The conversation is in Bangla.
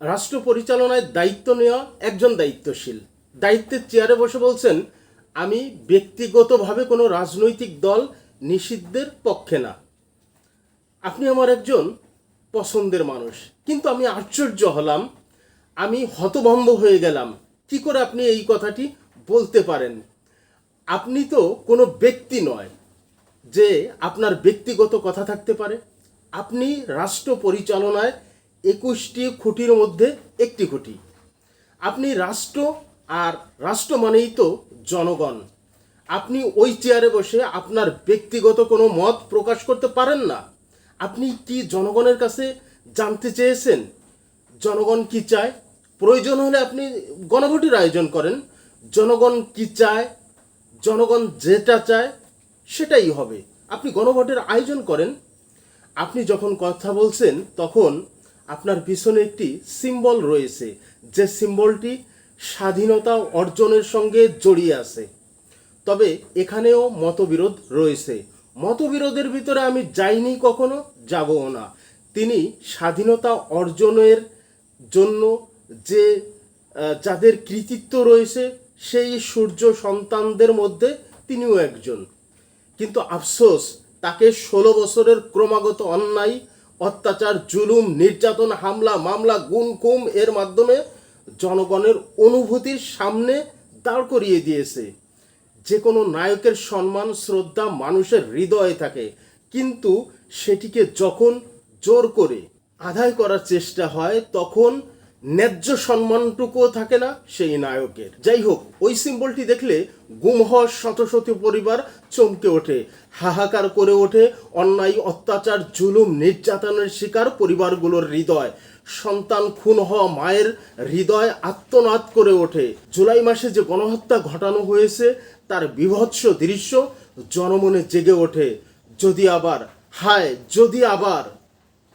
রাষ্ট্র পরিচালনায় দায়িত্ব নেওয়া একজন দায়িত্বশীল। দায়িত্বের চেয়ারে বসে বলছেন, আমি ব্যক্তিগতভাবে কোনো রাজনৈতিক দল নিষিদ্ধের পক্ষে না। আপনি আমার একজন পছন্দের মানুষ, কিন্তু আমি আশ্চর্য হলাম। আমি হতভম্ব হয়ে গেলাম। কি করে আপনি এই কথাটি বলতে পারেন? আপনি তো কোনো ব্যক্তি নয় যে আপনার ব্যক্তিগত কথা থাকতে পারে। আপনি রাষ্ট্র পরিচালনায় একুশটি খুঁটির মধ্যে একটি খুঁটি। আপনি রাষ্ট্র আর রাষ্ট্র মানেই তো জনগণ। আপনি ওই চেয়ারে বসে আপনার ব্যক্তিগত কোনো মত প্রকাশ করতে পারেন না। আপনি কি জনগণের কাছে জানতে চেয়েছেন? জনগণ কি চায়? প্রয়োজন হলে আপনি গণভোটের আয়োজন করেন। জনগণ কি চায়? জনগণ যেটা চায়, সেটাই হবে। আপনি গণভোটের আয়োজন করেন। আপনি যখন কথা বলছেন, তখন আপনার পিছনে একটি সিম্বল রয়েছে। যে সিম্বলটি স্বাধীনতা অর্জনের সঙ্গে জড়িয়ে আছে। তবে এখানেও মতবিরোধ রয়েছে। মতবিরোধের ভিতরে আমি যাইনি কখনো, যাবও না। তিনি স্বাধীনতা অর্জনের জন্য যে যাদের কৃতিত্ব রয়েছে, সেই সূর্য সন্তানদের মধ্যে তিনিও একজন। কিন্তু আফসোস, তাকে ষোলো বছরের ক্রমাগত অন্যায় অত্যাচার, জুলুম, নির্যাতন, হামলা, মামলা গুম কুম এর মাধ্যমে জনগণের অনুভূতির সামনে দাঁড় করিয়ে দিয়েছে। যে কোনো নায়কের সম্মান, শ্রদ্ধা মানুষের হৃদয়ে থাকে, কিন্তু সেটিকে যখন জোর করে আদায় করার চেষ্টা হয়, তখন ন্যায্য সম্মানটুকুও থাকে না সেই নায়কের। যাই হোক ওই সিম্বলটি দেখলে গুম হওয়া শত শত পরিবার চমকে ওঠে। হাহাকার করে ওঠে, অন্যায়, অত্যাচার, জুলুম, নির্যাতনের শিকার পরিবারগুলোর হৃদয়। সন্তান খুন হওয়া মায়ের হৃদয় আত্মনাদ করে ওঠে। জুলাই মাসে যে গণহত্যা ঘটানো হয়েছে, তার বিভৎস দৃশ্য জনমনে জেগে ওঠে। যদি আবার, হায়, যদি আবার।